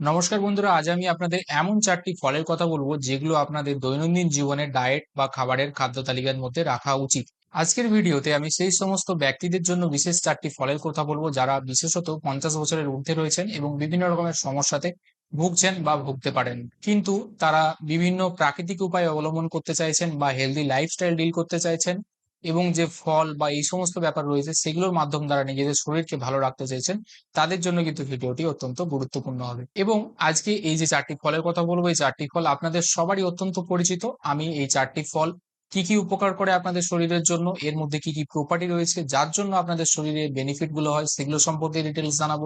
নমস্কার বন্ধুরা, আজ আমি আপনাদের এমন চারটি ফলের কথা বলব যেগুলো আপনাদের দৈনন্দিন জীবনে ডায়েট বা খাবারের খাদ্য তালিকার মধ্যে রাখা উচিত। আজকের ভিডিওতে আমি সেই সমস্ত ব্যক্তিদের জন্য বিশেষ চারটি ফলের কথা বলব যারা বিশেষত পঞ্চাশ বছরের ঊর্ধ্বে রয়েছেন এবং বিভিন্ন রকমের সমস্যাতে ভুগছেন বা ভুগতে পারেন। কিন্তু তারা বিভিন্ন প্রাকৃতিক উপায় অবলম্বন করতে চাইছেন বা হেলদি লাইফস্টাইল ডিল করতে চাইছেন। এবং যে ফল বা এই সমস্ত ব্যাপার রয়েছে, সেগুলোর মাধ্যম দ্বারা নিজেদের শরীরকে ভালো রাখতে চাইছেন তাদের জন্য কিন্তু ভিডিওটি অত্যন্ত গুরুত্বপূর্ণ হবে। এবং আজকে এই যে চারটি ফলের কথা বলব, এই চারটি ফল আপনাদের সবারই অত্যন্ত পরিচিত। আমি এই চারটি ফল কি কি উপকার করে আপনাদের শরীরের জন্য, এর মধ্যে কি কি প্রপার্টি রয়েছে, যার জন্য আপনাদের শরীরে বেনিফিটগুলো হয়, সেগুলো সম্পর্কে ডিটেলস জানাব।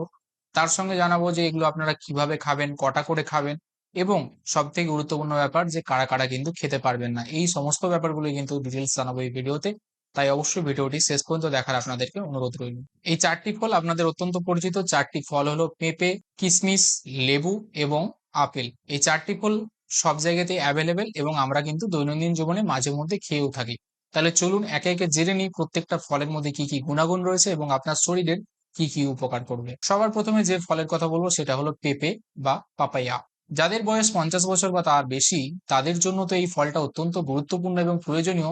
তার সঙ্গে জানাব যে এগুলো আপনারা কীভাবে খাবেন, কটা করে খাবেন এবং সব থেকে গুরুত্বপূর্ণ ব্যাপার যে কারা কারা কিন্তু খেতে পারবেন না। এই সমস্ত ব্যাপারগুলো কিন্তু ডিটেলস জানাব এই ভিডিওতে। তাই অবশ্যই ভিডিওটি শেষ পর্যন্ত দেখার আপনাদেরকে অনুরোধ রইল। এই চারটি ফল আপনাদের অত্যন্ত পরিচিত। চারটি ফল হলো পেঁপে কিশমিশ লেবু এবং আপেল। এই চারটি ফল সব জায়গাতেই অ্যাভেলেবেল এবং আমরা কিন্তু দৈনন্দিন জীবনে মাঝে মধ্যে খেয়েও থাকি। তাহলে চলুন একে একে জেনে নিই প্রত্যেকটা ফলের মধ্যে কি কি গুণাগুণ রয়েছে এবং আপনার শরীরের কি কি উপকার করবে। সবার প্রথমে যে ফলের কথা বলব সেটা হলো পেঁপে বা পাপাইয়া। যাদের বয়স পঞ্চাশ বছর বা তার বেশি, তাদের জন্য তো এই ফলটা অত্যন্ত গুরুত্বপূর্ণ এবং প্রয়োজনীয়।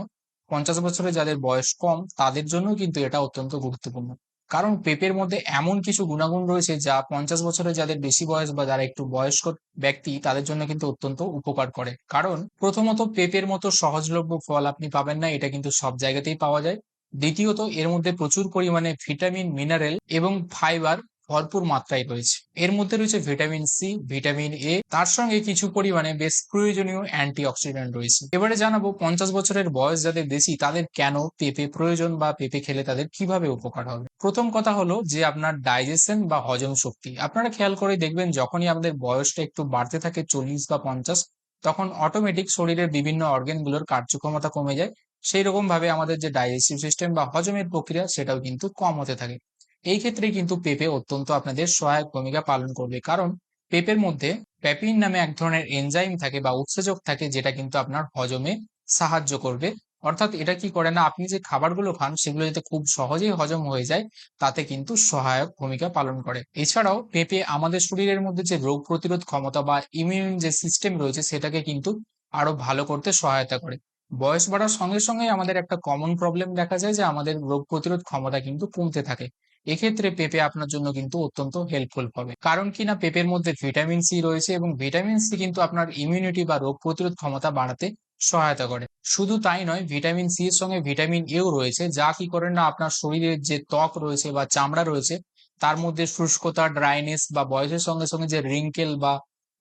পঞ্চাশ বছরে যাদের বয়স কম, তাদের জন্য কিন্তু এটা অত্যন্ত গুরুত্বপূর্ণ। কারণ পেঁপের মধ্যে এমন কিছু গুণাগুণ রয়েছে যা পঞ্চাশ বছরে যাদের বেশি বয়স বা যারা একটু বয়স্ক ব্যক্তি, তাদের জন্য কিন্তু অত্যন্ত উপকার করে। কারণ প্রথমত পেঁপের মতো সহজলভ্য ফল আপনি পাবেন না, এটা কিন্তু সব জায়গাতেই পাওয়া যায়। দ্বিতীয়ত, এর মধ্যে প্রচুর পরিমাণে ভিটামিন, মিনারেল এবং ফাইবার ভরপুর মাত্রায় রয়েছে। এর মধ্যে রয়েছে ভিটামিন সি ভিটামিন এ তার সঙ্গে কিছু পরিমাণে বেশ প্রয়োজনীয় অ্যান্টি অক্সিডেন্ট রয়েছে। এবারে জানাব পঞ্চাশ বছরের বয়স যাদের বেশি তাদের কেন পেঁপে প্রয়োজন বা পেঁপে খেলে তাদের কীভাবে উপকার হবে? প্রথম কথা হলো যে আপনার ডাইজেশন বা হজম শক্তি। আপনারা খেয়াল করে দেখবেন যখনই আমাদের বয়সটা একটু বাড়তে থাকে চল্লিশ বা পঞ্চাশ, তখন অটোমেটিক শরীরের বিভিন্ন অর্গানগুলোর কার্যক্ষমতা কমে যায়। সেই রকম ভাবে আমাদের যে ডাইজেস্টিভ সিস্টেম বা হজমের প্রক্রিয়া, সেটাও কিন্তু কম হতে থাকে। এই ক্ষেত্রে কিন্তু পেঁপে অত্যন্ত আপনাদের সহায়ক ভূমিকা পালন করবে। কারণ পেঁপের মধ্যে প্যাপিন নামে এক ধরনের এনজাইম থাকে বা উৎসেচক থাকে, যেটা কিন্তু আপনার হজমে সাহায্য করবে। অর্থাৎ এটা কি করে না, আপনি যে খাবারগুলো খান, সেগুলো যাতে খুব সহজেই হজম হয়ে যায়, তাতে কিন্তু সহায়ক ভূমিকা পালন করে। এছাড়াও পেঁপে আমাদের শরীরের মধ্যে যে রোগ প্রতিরোধ ক্ষমতা বা ইমিউন যে সিস্টেম রয়েছে, সেটাকে কিন্তু আরও ভালো করতে সহায়তা করে। বয়স বাড়ার সঙ্গে সঙ্গে আমাদের একটা কমন প্রবলেম দেখা যায় যে আমাদের রোগ প্রতিরোধ ক্ষমতা কিন্তু কমতে থাকে। এক্ষেত্রে পেঁপে আপনার জন্য কিন্তু অত্যন্ত হেল্পফুল হবে। কারণ কি না, পেঁপের মধ্যে ভিটামিন সি রয়েছে এবং ভিটামিন সি কিন্তু আপনার ইমিউনিটি বা রোগ প্রতিরোধ ক্ষমতা বাড়াতে সহায়তা করে। শুধু তাই নয় ভিটামিন সি এর সঙ্গে ভিটামিন এও রয়েছে, যা কি করে না আপনার শরীরের যে ত্বক রয়েছে বা চামড়া রয়েছে, তার মধ্যে শুষ্কতা ড্রাইনেস বা বয়সের সঙ্গে সঙ্গে যে রিঙ্কেল বা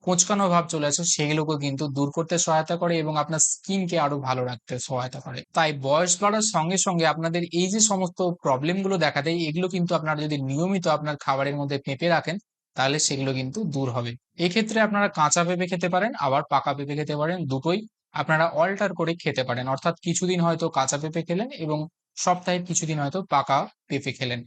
কোঁচকানো ভাব চলে আসে, সেগুলোকে কিন্তু দূর করতে সহায়তা করে এবং আপনার স্কিনকে আরও ভালো রাখতে সহায়তা করে। তাই বয়স বাড়ার সঙ্গে সঙ্গে আপনাদের এই যে সমস্ত প্রবলেমগুলো দেখা দেয়, এগুলো কিন্তু আপনারা যদি নিয়মিত আপনার খাবারের মধ্যে পেঁপে রাখেন, তাহলে সেগুলো কিন্তু দূর হবে। এক্ষেত্রে আপনারা কাঁচা পেঁপে খেতে পারেন, আবার পাকা পেঁপে খেতে পারেন, দুটোই আপনারা অল্টার করে খেতে পারেন। অর্থাৎ কিছুদিন হয়তো কাঁচা পেঁপে খেলেন এবং সপ্তাহে কিছুদিন হয়তো পাকা পেঁপে খেলেন।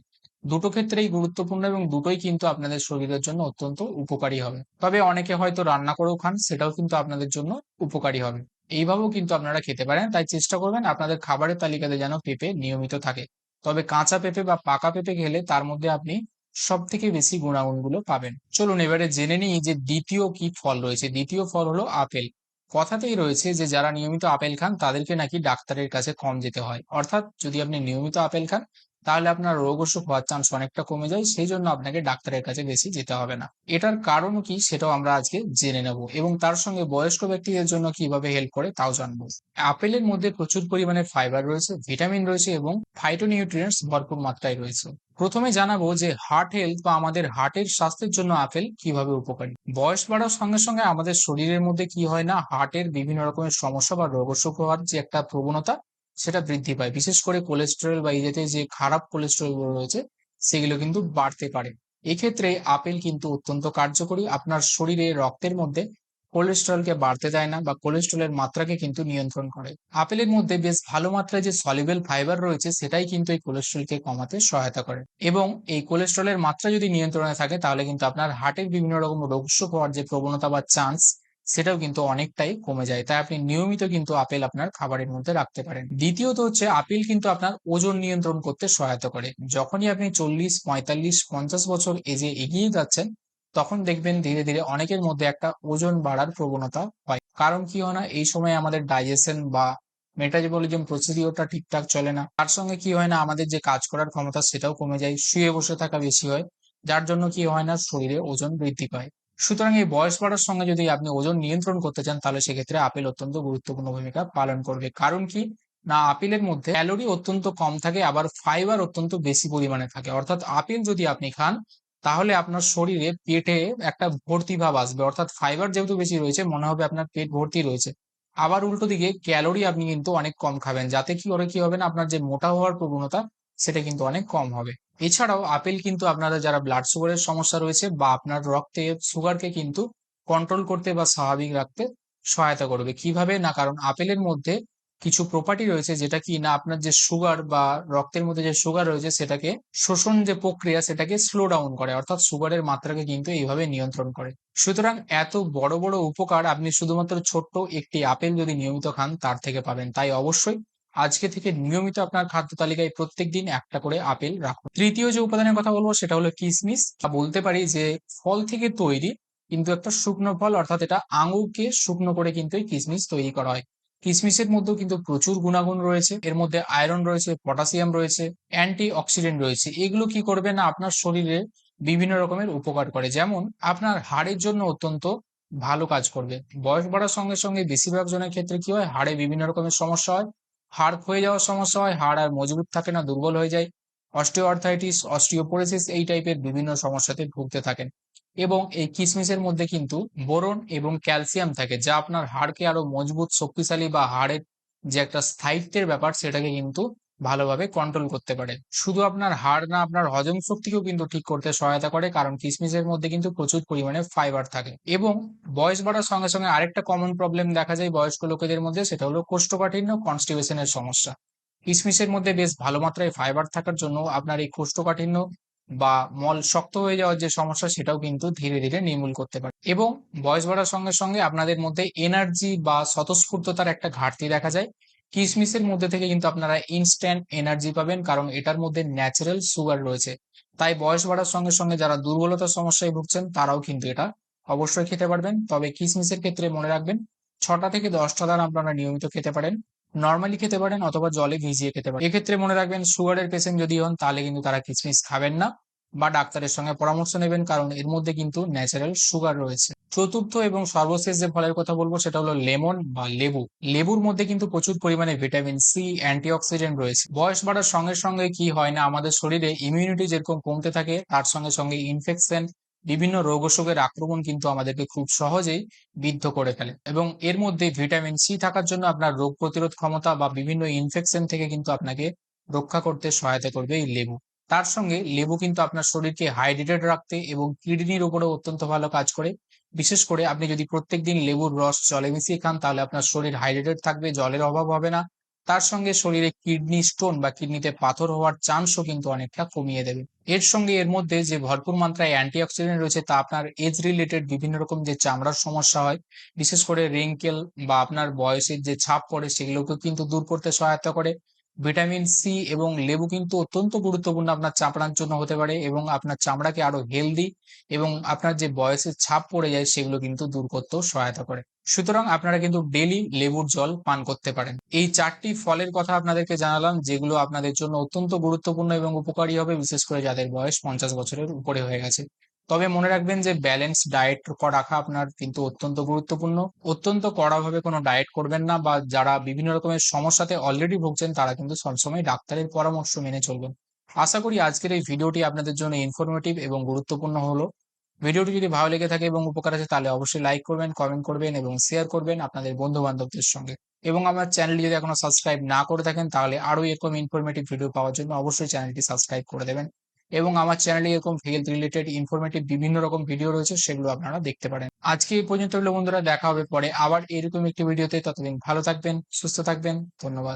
দুটো ক্ষেত্রেই গুরুত্বপূর্ণ এবং দুটোই কিন্তু আপনাদের শরীরের জন্য অত্যন্ত উপকারী হবে। তবে অনেকে হয়তো রান্না করেও খান, সেটাও কিন্তু আপনাদের জন্য উপকারী হবে। এইভাবেও কিন্তু আপনারা খেতে পারেন, তাই চেষ্টা করবেন আপনাদের খাবারের তালিকাতে যেন পেঁপে নিয়মিত থাকে। তবে কাঁচা পেঁপে বা পাকা পেঁপে খেলে তার মধ্যে আপনি সব থেকে বেশি গুণাগুণগুলো পাবেন। চলুন এবারে জেনে নিই যে দ্বিতীয় কি ফল রয়েছে। দ্বিতীয় ফল হলো আপেল। কথাতেই রয়েছে যে, যারা নিয়মিত আপেল খান, তাদেরকে নাকি ডাক্তারের কাছে কম যেতে হয়। অর্থাৎ যদি আপনি নিয়মিত আপেল খান, তাহলে আপনার রোগ অসুখ হওয়ার চান্স অনেকটা কমে যায়, সেই জন্য আপনাকে ডাক্তারের কাছে বেশি যেতে হবে না। এটার কারণ কি সেটাও আমরা আজকে জেনে নেব এবং তার সঙ্গে বয়স্ক ব্যক্তিদের জন্য কীভাবে হেল্প করে তাও জানব। আপেলের মধ্যে প্রচুর পরিমাণে ফাইবার রয়েছে ভিটামিন রয়েছে এবং ফাইটোনিউট্রিয়েন্টস ভরপুর মাত্রায় রয়েছে। প্রথমে জানাব যে হার্ট হেলথ বা আমাদের হার্টের স্বাস্থ্যের জন্য আপেল কীভাবে উপকারী? বয়স বাড়ার সঙ্গে সঙ্গে আমাদের শরীরের মধ্যে কি হয় না হার্টের বিভিন্ন রকমের সমস্যা বা রোগ অসুখ হওয়ার যে একটা প্রবণতা, সেটা বৃদ্ধি পায়। বিশেষ করে কোলেস্টেরল বা এই যে খারাপ কোলেস্টেরল রয়েছে, সেগুলো কিন্তু বাড়তে পারে। এক্ষেত্রে আপেল কিন্তু অত্যন্ত কার্যকরী। আপনার শরীরে রক্তের মধ্যে কোলেস্টেরলকে বাড়তে দেয় না বা কোলেস্টেরলের মাত্রাকে কিন্তু নিয়ন্ত্রণ করে। আপেলের মধ্যে বেশ ভালো মাত্রায় যে সলিবেল ফাইবার রয়েছে, সেটাই কিন্তু এই কোলেস্টেরলকে কমাতে সহায়তা করে। এবং এই কোলেস্টেরলের মাত্রা যদি নিয়ন্ত্রণে থাকে, তাহলে কিন্তু আপনার হার্টের বিভিন্ন রকম রোগ হওয়ার যে প্রবণতা বা চান্স সেটাও কিন্তু অনেকটাই কমে যায়। তাই আপনি নিয়মিত কিন্তু আপেল আপনার খাবারের মধ্যে রাখতে পারেন। দ্বিতীয়ত হচ্ছে, আপেল কিন্তু আপনার ওজন নিয়ন্ত্রণ করতে সহায়তা করে। যখনই আপনি চল্লিশ, পঁয়তাল্লিশ, পঞ্চাশ বছর এজে এগিয়ে যাচ্ছেন তখন দেখবেন ধীরে ধীরে অনেকের মধ্যে একটা ওজন বাড়ার প্রবণতা হয়। কারণ কি হয় না, এই সময় আমাদের ডাইজেশন বা মেটাবলিজম প্রসিডিওরটা ঠিকঠাক চলে না। তার সঙ্গে কি হয় না, আমাদের যে কাজ করার ক্ষমতা সেটাও কমে যায়, শুয়ে বসে থাকা বেশি হয়, যার জন্য কি হয় না, শরীরে ওজন বৃদ্ধি পায়। সুতরাং এই বয়স বাড়ার সঙ্গে যদি আপনি ওজন নিয়ন্ত্রণ করতে চান, তাহলে সেক্ষেত্রে আপেল অত্যন্ত গুরুত্বপূর্ণ ভূমিকা পালন করবে। কারণ কি না, আপেলের মধ্যে ক্যালোরি অত্যন্ত কম থাকে, আবার ফাইবার অত্যন্ত বেশি পরিমাণে থাকে। অর্থাৎ আপেল যদি আপনি খান তাহলে আপনার শরীরে পেটে একটা ভর্তি ভাব আসবে। অর্থাৎ ফাইবার যেহেতু বেশি রয়েছে, মনে হবে আপনার পেট ভর্তি রয়েছে। আবার উল্টো দিকে ক্যালোরি আপনি কিন্তু অনেক কম খাবেন। যাতে কি করে কি হবে না, আপনার যে মোটা হওয়ার প্রবণতা, সেটা কিন্তু অনেক কম হবে। এছাড়াও আপেল কিন্তু আপনাদের যারা ব্লাড সুগারের সমস্যা রয়েছে বা আপনার রক্তে সুগারকে কিন্তু কন্ট্রোল করতে বা স্বাভাবিক রাখতে সহায়তা করবে। কীভাবে? না, কারণ আপেলের মধ্যে কিছু প্রপার্টি রয়েছে যেটা কি না আপনার যে সুগার বা রক্তের মধ্যে যে সুগার রয়েছে সেটাকে শোষণ যে প্রক্রিয়া সেটাকে স্লো ডাউন করে, অর্থাৎ সুগারের মাত্রাকে কিন্তু এইভাবে নিয়ন্ত্রণ করে। সুতরাং এত বড় বড় উপকার আপনি শুধুমাত্র ছোট্ট একটি আপেল যদি নিয়মিত খান তার থেকে পাবেন। তাই অবশ্যই আজকে থেকে নিয়মিত আপনার খাদ্য তালিকায় প্রত্যেক দিন একটা করে আপেল রাখুন। তৃতীয় যে উপাদানের কথা বলব সেটা হলো কিসমিস। বলতে পারি যে ফল থেকে তৈরি কিন্তু একটা শুকনো ফল, অর্থাৎ এটা আঙুরকে শুকনো করে কিন্তু এই কিসমিস তৈরি করা হয়। কিসমিসের মধ্যেও কিন্তু প্রচুর গুণাগুণ রয়েছে। এর মধ্যে আয়রন রয়েছে, পটাশিয়াম রয়েছে অ্যান্টি অক্সিডেন্ট রয়েছে। এগুলো কি করবে না আপনার শরীরে বিভিন্ন রকমের উপকার করে। যেমন আপনার হাড়ের জন্য অত্যন্ত ভালো কাজ করবে। বয়স বাড়ার সঙ্গে সঙ্গে বেশিরভাগ জনের ক্ষেত্রে কি হয়? হাড়ে বিভিন্ন রকমের সমস্যা হয়। হাড় ক্ষয়ে যাওয়ার সমস্যা হয়, হাড় আর মজবুত থাকে না, দুর্বল হয়ে যায়। অস্টিওআর্থাইটিস, অস্টিওপোরোসিস এই টাইপের বিভিন্ন সমস্যাতে ভুগতে থাকেন। এবং এই কিসমিসের মধ্যে কিন্তু বোরন এবং ক্যালসিয়াম থাকে, যা আপনার হাড়কে আরও মজবুত, শক্তিশালী বা হাড়ের যে একটা স্থায়িত্বের ব্যাপার সেটাকে কিন্তু ভালোভাবে কন্ট্রোল করতে পারে। শুধু আপনার হাড় না, আপনার হজম শক্তিকেও কিন্তু ঠিক করতে সহায়তা করে, কারণ কিসমিসের মধ্যে কিন্তু প্রচুর পরিমাণে ফাইবার থাকে। এবং বয়স বাড়ার সঙ্গে সঙ্গে আরেকটা কমন প্রবলেম দেখা যায় বয়স্ক লোকেদের মধ্যে, সেটা হলো কোষ্ঠকাঠিন্য কনস্টিপেশনের সমস্যা। কিসমিসের মধ্যে বেশ ভালো মাত্রায় ফাইবার থাকার জন্য আপনার এই কোষ্ঠকাঠিন্য বা মল শক্ত হয়ে যাওয়ার যে সমস্যা, সেটাও কিন্তু ধীরে ধীরে নির্মূল করতে পারে। এবং বয়স বাড়ার সঙ্গে সঙ্গে আপনাদের মধ্যে এনার্জি বা স্বতঃস্ফূর্ততার একটা ঘাটতি দেখা যায়। কিসমিসের মধ্যে থেকে কিন্তু আপনারা ইনস্ট্যান্ট এনার্জি পাবেন, কারণ এটার মধ্যে ন্যাচারাল সুগার রয়েছে। তাই বয়স বাড়ার সঙ্গে সঙ্গে যারা দুর্বলতার সমস্যায় ভুগছেন, তারাও কিন্তু এটা অবশ্যই খেতে পারবেন। তবে কিসমিসের ক্ষেত্রে মনে রাখবেন, ছটা থেকে দশটা দান আপনারা নিয়মিত খেতে পারেন। নর্মালি খেতে পারেন অথবা জলে ভিজিয়ে খেতে পারেন। এক্ষেত্রে মনে রাখবেন সুগারের পেশেন্ট যদি হন, তাহলে কিন্তু তারা কিসমিস খাবেন না বা ডাক্তারের সঙ্গে পরামর্শ নেবেন, কারণ এর মধ্যে কিন্তু ন্যাচারাল সুগার রয়েছে। চতুর্থ এবং সর্বশেষ যে ফলের কথা বলব, সেটা হলো লেমন বা লেবু। লেবুর মধ্যে কিন্তু প্রচুর পরিমাণে ভিটামিন সি অ্যান্টিঅক্সিডেন্ট রয়েছে। বয়স বাড়ার সঙ্গে সঙ্গে কি হয় না, আমাদের শরীরে ইমিউনিটি যেরকম কমতে থাকে, তার সঙ্গে সঙ্গে ইনফেকশন বিভিন্ন রোগ অসুখের আক্রমণ কিন্তু আমাদেরকে খুব সহজেই বিদ্ধ করে ফেলে। এবং এর মধ্যে ভিটামিন সি থাকার জন্য আপনার রোগ প্রতিরোধ ক্ষমতা বা বিভিন্ন ইনফেকশন থেকে কিন্তু আপনাকে রক্ষা করতে সহায়তা করবে এই লেবু। তার সঙ্গে লেবু কিন্তু আপনার শরীরকে হাইড্রেটেড রাখতে এবং কিডনির উপরেও অত্যন্ত ভালো কাজ করে। বিশেষ করে আপনি যদি প্রত্যেকদিন লেবুর রস জলে মিশিয়ে খান, তাহলে আপনার শরীর হাইড্রেটেড থাকবে, জলের অভাব হবে না। তার সঙ্গে শরীরে কিডনি স্টোন বা কিডনিতে পাথর হওয়ার চান্সও কিন্তু অনেকটা কমিয়ে দেবে। এর সঙ্গে এর মধ্যে যে ভরপুর মাত্রায় অ্যান্টিঅক্সিডেন্ট রয়েছে তা আপনার এজ রিলেটেড বিভিন্ন রকম যে চামড়ার সমস্যা হয়, বিশেষ করে রিঙ্কেল বা আপনার বয়সের যে ছাপ পড়ে সেগুলোকে কিন্তু দূর করতে সহায়তা করে। ভিটামিন সি এবং লেবু কিন্তু অত্যন্ত গুরুত্বপূর্ণ। আপনার চামড়ার জন্য হতে পারে এবং আপনার চামড়াকে আরও হেলদি এবং আপনার যে বয়সের ছাপ পড়ে যায় সেগুলো কিন্তু দূর করতেও সহায়তা করে। সুতরাং আপনারা কিন্তু ডেলি লেবুর জল পান করতে পারেন। এই চারটি ফলের কথা আপনাদেরকে জানালাম, যেগুলো আপনাদের জন্য অত্যন্ত গুরুত্বপূর্ণ এবং উপকারী হবে, বিশেষ করে যাদের বয়স পঞ্চাশ বছরের উপরে হয়ে গেছে। তবে মনে রাখবেন যে ব্যালেন্স ডায়েট রাখা আপনার কিন্তু অত্যন্ত গুরুত্বপূর্ণ। অত্যন্ত কড়াভাবে কোনো ডায়েট করবেন না বা যারা বিভিন্ন রকমের সমস্যাতে অলরেডি ভুগছেন, তারা কিন্তু সবসময় ডাক্তারের পরামর্শ মেনে চলবেন। আশা করি আজকের এই ভিডিওটি আপনাদের জন্য ইনফরমেটিভ এবং গুরুত্বপূর্ণ হলো। ভিডিওটি যদি ভালো লেগে থাকে এবং উপকার আছে তাহলে অবশ্যই লাইক করবেন কমেন্ট করবেন এবং শেয়ার করবেন আপনাদের বন্ধু বান্ধবদের সঙ্গে। এবং আমার চ্যানেলটি যদি এখনও সাবস্ক্রাইব না করে থাকেন, তাহলে আরও এরকম ইনফরমেটিভ ভিডিও পাওয়ার জন্য অবশ্যই চ্যানেলটি সাবস্ক্রাইব করে দেবেন। এবং আমার চ্যানেলে এরকম হেলথ রিলেটেড ইনফরমেটিভ বিভিন্ন রকম ভিডিও রয়েছে, সেগুলো আপনারা দেখতে পারেন। আজকে এই পর্যন্ত বন্ধুরা, দেখা হবে পরে আবার এরকম একটি ভিডিওতে ততদিন ভালো থাকবেন, সুস্থ থাকবেন, ধন্যবাদ।